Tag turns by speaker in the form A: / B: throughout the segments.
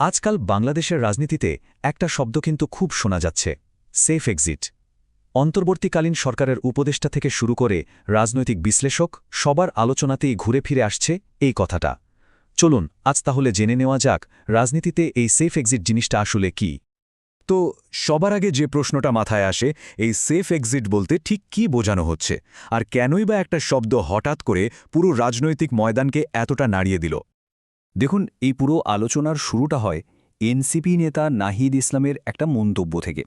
A: আজকাল বাংলাদেশের রাজনীতিতে একটা শব্দ কিন্তু খুব শোনা যাচ্ছে, সেফ এক্সিট। অন্তর্বর্তীকালীন সরকারের উপদেষ্টা থেকে শুরু করে রাজনৈতিক বিশ্লেষক সবার আলোচনাতেই ঘুরে ফিরে আসছে এই কথাটা। চলুন, আজ তাহলে জেনে নেওয়া যাক রাজনীতিতে এই সেফ এক্সিট জিনিসটা আসলে কি।
B: তো, সবার আগে যে প্রশ্নটা মাথায় আসে, এই সেফ এক্সিট বলতে ঠিক কি বোঝানো হচ্ছে, আর কেনই বা একটা শব্দ হঠাৎ করে পুরো রাজনৈতিক ময়দানকে এতটা নাড়িয়ে দিল? দেখুন, এই পুরো আলোচনার শুরুটা হয় এনসিপি নেতা নাহিদ ইসলামের একটা মন্তব্য থেকে।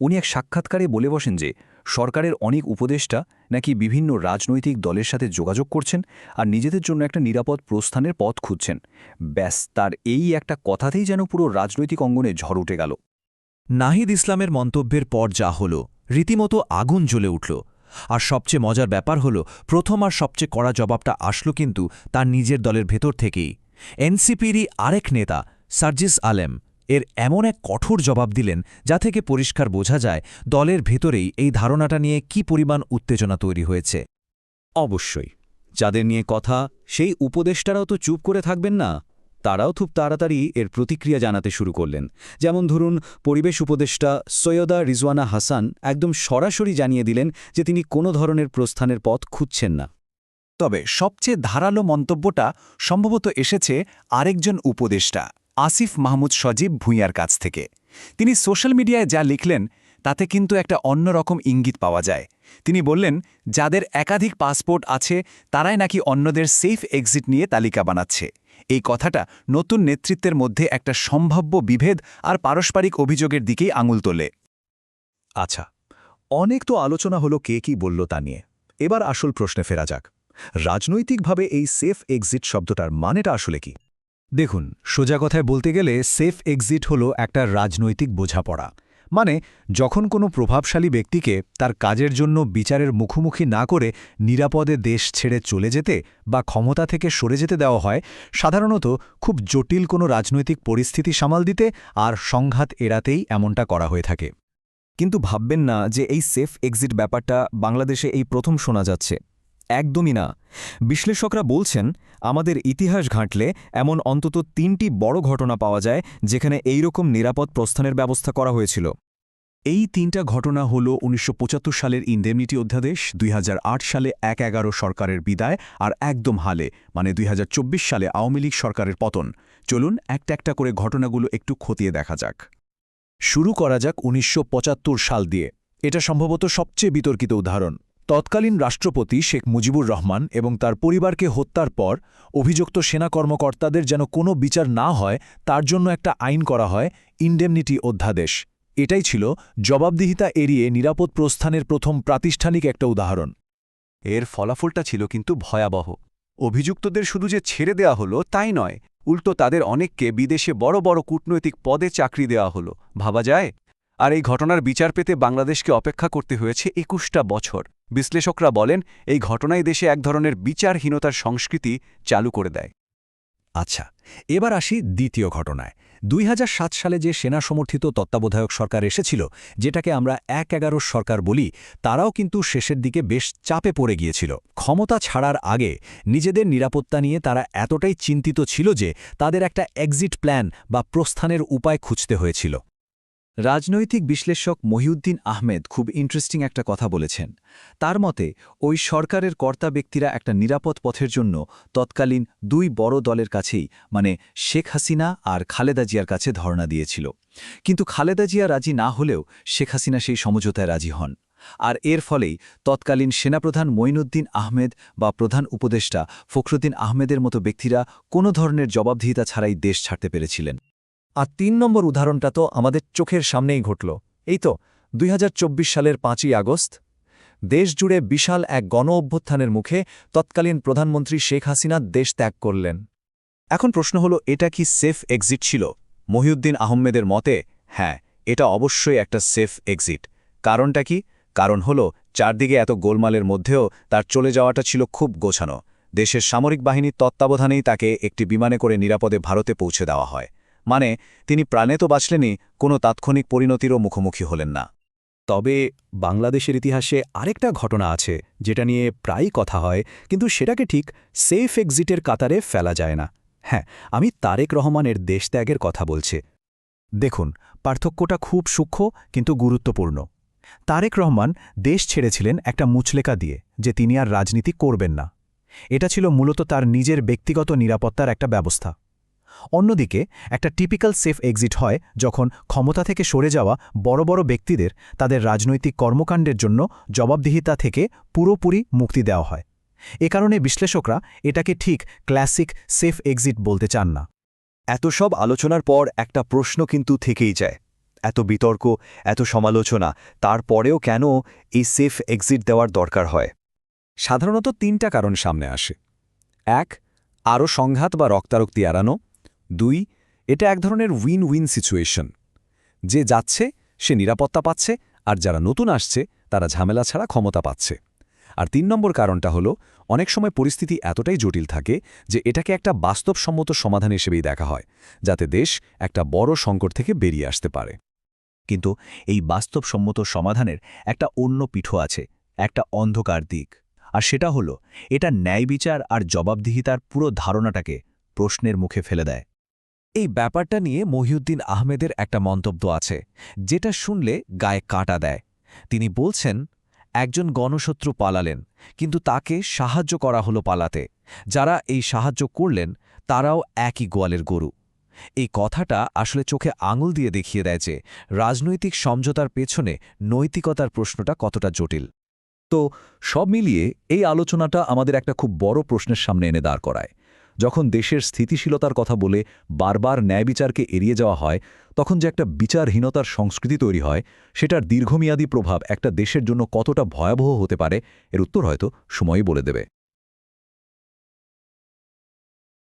B: উনি এক সাক্ষাৎকারে বলে বসেন যে, সরকারের অনেক উপদেষ্টা নাকি বিভিন্ন রাজনৈতিক দলের সাথে যোগাযোগ করছেন আর নিজেদের জন্য একটা নিরাপদ প্রস্থানের পথ খুঁজছেন। ব্যাস, তার এই একটা কথাতেই যেন পুরো রাজনৈতিক অঙ্গনে ঝড় উঠে গেল।
C: নাহিদ ইসলামের মন্তব্যের পর যা হল, রীতিমতো আগুন জ্বলে উঠল। আর সবচেয়ে মজার ব্যাপার হল, প্রথম আর সবচেয়ে কড়া জবাবটা আসলো কিন্তু তার নিজের দলের ভেতর থেকেই। এনসিপিরই আরেক নেতা, সার্জিস আলেম। এর এমন এক কঠোর জবাব দিলেন, যা থেকে পরিষ্কার বোঝা যায় দলের ভেতরেই এই ধারণাটা নিয়ে কি পরিমাণ উত্তেজনা তৈরি হয়েছে।
B: অবশ্যই, যাদের নিয়ে কথা, সেই উপদেষ্টারাও তো চুপ করে থাকবেন না। তারাও খুব তাড়াতাড়ি এর প্রতিক্রিয়া জানাতে শুরু করলেন। যেমন ধরুন, পরিবেশ উপদেষ্টা সৈয়দা রিজওয়ানা হাসান একদম সরাসরি জানিয়ে দিলেন যে তিনি কোনো ধরনের প্রস্থানের পথ খুঁজছেন না। তবে সবচেয়ে ধারালো মন্তব্যটা সম্ভবত এসেছে আরেকজন উপদেষ্টা, আসিফ মাহমুদ সজীব ভূঁইয়ার কাছ থেকে। তিনি সোশ্যাল মিডিয়ায় যা লিখলেন, তাতে কিন্তু একটা অন্যরকম ইঙ্গিত পাওয়া যায়। তিনি বললেন, যাদের একাধিক পাসপোর্ট আছে, তারাই নাকি অন্যদের সেফ এক্সিট নিয়ে তালিকা বানাচ্ছে। এই কথাটা নতুন নেতৃত্বের মধ্যে একটা সম্ভাব্য বিভেদ আর পারস্পরিক অভিযোগের দিকেই আঙুল তোলে।
A: আচ্ছা অনেক তো আলোচনা হলো কে কি বলল তা নিয়ে। এবার আসল প্রশ্নে ফেরা যাক। রাজনৈতিকভাবে এই সেফ এক্সিট শব্দটার মানেটা আসলে কি?
C: দেখুন, সোজা কথায় বলতে গেলে সেফ এক্সিট হল একটা রাজনৈতিক বোঝাপড়া। মানে যখন কোনো প্রভাবশালী ব্যক্তিকে তার কাজের জন্য বিচারের মুখোমুখি না করে নিরাপদে দেশ ছেড়ে চলে যেতে বা ক্ষমতা থেকে সরে যেতে দেওয়া হয়, সাধারণত খুব জটিল কোনো রাজনৈতিক পরিস্থিতি সামাল দিতে আর সংঘাত এড়াতেই এমনটা করা হয়ে থাকে।
B: কিন্তু ভাববেন না যে এই সেফ এক্সিট ব্যাপারটা বাংলাদেশে এই প্রথম শোনা যাচ্ছে। একদমই না। বিশ্লেষকরা বলছেন, আমাদের ইতিহাস ঘাঁটলে এমন অন্তত তিনটি বড় ঘটনা পাওয়া যায় যেখানে এইরকম নিরাপদ প্রস্থানের ব্যবস্থা করা হয়েছিল।
A: এই তিনটা ঘটনা হল উনিশশো পঁচাত্তর সালের ইন্ডেমনিটি অধ্যাদেশ, দুই হাজার আট সালে এক এগারো সরকারের বিদায় আর একদম হালে মানে দুই হাজার চব্বিশ সালে আওয়ামী লীগ সরকারের পতন। চলুন একটা একটা করে ঘটনাগুলো একটু খতিয়ে দেখা যাক। শুরু করা যাক উনিশশো পঁচাত্তর সাল দিয়ে। এটা সম্ভবত সবচেয়ে বিতর্কিত উদাহরণ। তৎকালীন রাষ্ট্রপতি শেখ মুজিবুর রহমান এবং তার পরিবারকে হত্যার পর অভিযুক্ত সেনা কর্মকর্তাদের যেন কোনো বিচার না হয়, তার জন্য একটা আইন করা হয়, ইন্ডেমনিটি অধ্যাদেশ। এটাই ছিল জবাবদিহিতা এড়িয়ে নিরাপদ প্রস্থানের প্রথম প্রাতিষ্ঠানিক একটা উদাহরণ।
B: এর ফলাফলটা ছিল কিন্তু ভয়াবহ। অভিযুক্তদের শুধু যে ছেড়ে দেয়া হলো, তাই নয়, উল্টো তাদের অনেককে বিদেশে বড় বড় কূটনৈতিক পদে চাকরি দেওয়া হলো। ভাবা যায়? আর এই ঘটনার বিচার পেতে বাংলাদেশকে অপেক্ষা করতে হয়েছে একুশটা বছর। বিশ্লেষকরা বলেন, এই ঘটনাই দেশে এক ধরনের বিচারহীনতার সংস্কৃতি চালু করে দেয়।
A: আচ্ছা এবার আসি দ্বিতীয় ঘটনায়। দুই হাজার সাত সালে যে সেনা সমর্থিত তত্ত্বাবধায়ক সরকার এসেছিল, যেটাকে আমরা এক এগারোর সরকার বলি, তারাও কিন্তু শেষের দিকে বেশ চাপে পড়ে গিয়েছিল। ক্ষমতা ছাড়ার আগে নিজেদের নিরাপত্তা নিয়ে তারা এতটাই চিন্তিত ছিল যে তাদের একটা এক্সিট প্ল্যান বা প্রস্থানের উপায় খুঁজতে হয়েছিল। রাজনৈতিক বিশ্লেষক মহিউদ্দিন আহমেদ খুব ইন্টারেস্টিং একটা কথা বলেছেন। তার মতে, ওই সরকারের কর্তা ব্যক্তিরা একটা নিরাপদ পথের জন্য তৎকালীন দুই বড় দলের কাছেই মানে শেখ হাসিনা আর খালেদা জিয়ার কাছে ধর্ণা দিয়েছিল। কিন্তু খালেদা জিয়া রাজি না হলেও শেখ হাসিনা সেই সমঝোতায় রাজি হন। আর এর ফলেই তৎকালীন সেনাপ্রধান মঈনুদ্দিন আহমেদ বা প্রধান উপদেষ্টা ফখরুদ্দিন আহমেদের মতো ব্যক্তিরা কোনো ধরনের জবাবদিহিতা ছাড়াই দেশ ছাড়তে পেরেছিলেন। আর তিন নম্বর উদাহরণটা তো আমাদের চোখের সামনেই ঘটল। এই তো, দুই হাজার চব্বিশ সালের পাঁচই আগস্ট দেশ জুড়ে বিশাল এক গণ অভ্যুত্থানের মুখে তৎকালীন প্রধানমন্ত্রী শেখ হাসিনা দেশ ত্যাগ করলেন। এখন প্রশ্ন হল, এটা কি সেফ এক্সিট ছিল? মহিউদ্দিন আহমেদের মতে হ্যাঁ এটা অবশ্যই একটা সেফ এক্সিট। কারণটা কি? কারণ হল, চারদিকে এত গোলমালের মধ্যেও তার চলে যাওয়াটা ছিল খুব গোছানো। দেশের সামরিক বাহিনীর তত্ত্বাবধানেই তাকে একটি বিমানে করে নিরাপদে ভারতে পৌঁছে দেওয়া হয়। মানে তিনি প্রাণে তো বাঁচলেনই, কোনো তাৎক্ষণিক পরিণতিরও মুখোমুখি হলেন না।
B: তবে বাংলাদেশের ইতিহাসে আরেকটা ঘটনা আছে, যেটা নিয়ে প্রায়ই কথা হয়, কিন্তু সেটাকে ঠিক সেফ এক্সিটের কাতারে ফেলা যায় না।
A: হ্যাঁ আমি তারেক রহমানের দেশত্যাগের কথা বলছি। দেখুন, পার্থক্যটা খুব সূক্ষ্ম, কিন্তু গুরুত্বপূর্ণ। তারেক রহমান দেশ ছেড়েছিলেন একটা মুচলেকা দিয়ে, যে তিনি আর রাজনীতি করবেন না। এটা ছিল মূলত তার নিজের ব্যক্তিগত নিরাপত্তার একটা ব্যবস্থা। অন্যদিকে, একটা টিপিক্যাল সেফ এক্সিট হয় যখন ক্ষমতা থেকে সরে যাওয়া বড় বড় ব্যক্তিদের তাদের রাজনৈতিক কর্মকাণ্ডের জন্য জবাবদিহিতা থেকে পুরোপুরি মুক্তি দেওয়া হয়। এ কারণে বিশ্লেষকরা এটাকে ঠিক ক্লাসিক সেফ এক্সিট বলতে চান না।
B: এত সব আলোচনার পর একটা প্রশ্ন কিন্তু থেকেই যায়। এত বিতর্ক, এত সমালোচনা, তারপরেও কেন এই সেফ এক্সিট দেওয়ার দরকার হয়?
A: সাধারণত তিনটা কারণ সামনে আসে। এক, আরও সংঘাত বা রক্তারক্তি এড়ানো। দুই, এটা এক ধরনের উইন উইন সিচুয়েশন যে যাচ্ছে, সে নিরাপত্তা পাচ্ছে, আর যারা নতুন আসছে, তারা ঝামেলা ছাড়া ক্ষমতা পাচ্ছে। আর তিন নম্বর কারণটা হলো, অনেক সময় পরিস্থিতি এতটাই জটিল থাকে যে এটাকে একটা বাস্তবসম্মত সমাধান হিসেবেই দেখা হয়, যাতে দেশ একটা বড় সংকট থেকে বেরিয়ে আসতে পারে।
C: কিন্তু এই বাস্তবসম্মত সমাধানের একটা অন্য পিঠো আছে, একটা অন্ধকার দিক। আর সেটা হলো, এটা ন্যায় বিচার আর জবাবদিহিতার পুরো ধারণাটাকে প্রশ্নের মুখে ফেলে দেয়। এই ব্যাপারটা নিয়ে মহিউদ্দিন আহমেদের একটা মন্তব্য আছে, যেটা শুনলে গায়ে কাটা দেয়। তিনি বলছেন, একজন গণশত্রু পালালেন, কিন্তু তাকে সাহায্য করা হলো পালাতে। যারা এই সাহায্য করলেন, তারাও একই গোয়ালের গরু। এই কথাটা আসলে চোখে আঙুল দিয়ে দেখিয়ে দেয় যে রাজনৈতিক সমঝোতার পেছনে নৈতিকতার প্রশ্নটা কতটা জটিল।
B: তো সব মিলিয়ে এই আলোচনাটা আমাদের একটা খুব বড় প্রশ্নের সামনে এনে দাঁড় করায়। যখন দেশের স্থিতিশীলতার কথা বলে বারবার ন্যায় বিচারকে এড়িয়ে যাওয়া হয়, তখন যে একটা বিচারহীনতার সংস্কৃতি তৈরি হয়, সেটার দীর্ঘমেয়াদী প্রভাব একটা দেশের জন্য কতটা ভয়াবহ হতে পারে, এর উত্তর হয়তো সময়ই বলে দেবে।